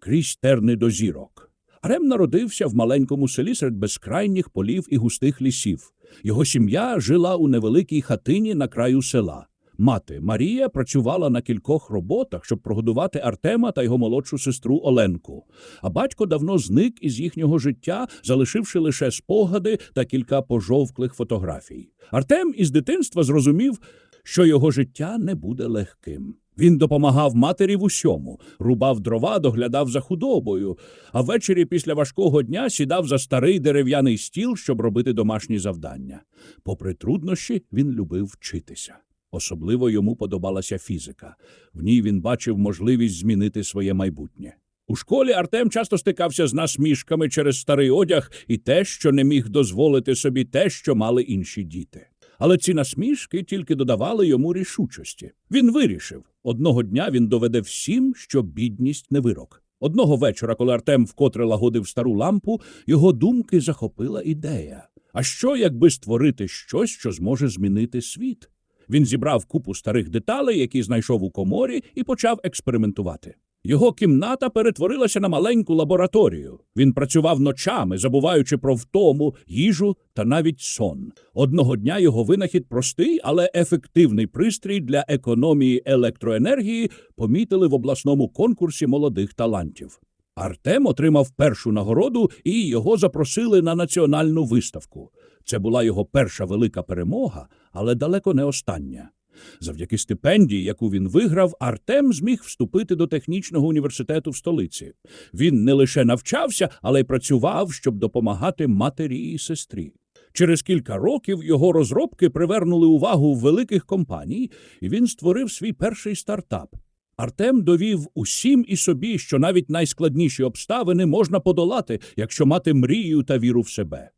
крізь терни до зірок. Арем народився в маленькому селі серед безкрайніх полів і густих лісів. Його сім'я жила у невеликій хатині на краю села. Мати Марія працювала на кількох роботах, щоб прогодувати Артема та його молодшу сестру Оленку. А батько давно зник із їхнього життя, залишивши лише спогади та кілька пожовклих фотографій. Артем із дитинства зрозумів, що його життя не буде легким. Він допомагав матері в усьому, рубав дрова, доглядав за худобою, а ввечері після важкого дня сідав за старий дерев'яний стіл, щоб робити домашні завдання. Попри труднощі, він любив вчитися. Особливо йому подобалася фізика. В ній він бачив можливість змінити своє майбутнє. У школі Артем часто стикався з насмішками через старий одяг і те, що не міг дозволити собі те, що мали інші діти. Але ці насмішки тільки додавали йому рішучості. Він вирішив одного дня він доведе всім, що бідність не вирок. Одного вечора, коли Артем вкотре лагодив стару лампу, його думки захопила ідея. А що, якби створити щось, що зможе змінити світ? Він зібрав купу старих деталей, які знайшов у коморі, і почав експериментувати. Його кімната перетворилася на маленьку лабораторію. Він працював ночами, забуваючи про втому, їжу та навіть сон. Одного дня його винахід простий, але ефективний пристрій для економії електроенергії помітили в обласному конкурсі молодих талантів. Артем отримав першу нагороду і його запросили на національну виставку. Це була його перша велика перемога, але далеко не остання. Завдяки стипендії, яку він виграв, Артем зміг вступити до технічного університету в столиці. Він не лише навчався, але й працював, щоб допомагати матері і сестрі. Через кілька років його розробки привернули увагу великих компаній, і він створив свій перший стартап. Артем довів усім і собі, що навіть найскладніші обставини можна подолати, якщо мати мрію та віру в себе.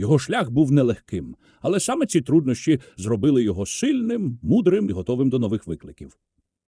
Його шлях був нелегким, але саме ці труднощі зробили його сильним, мудрим і готовим до нових викликів.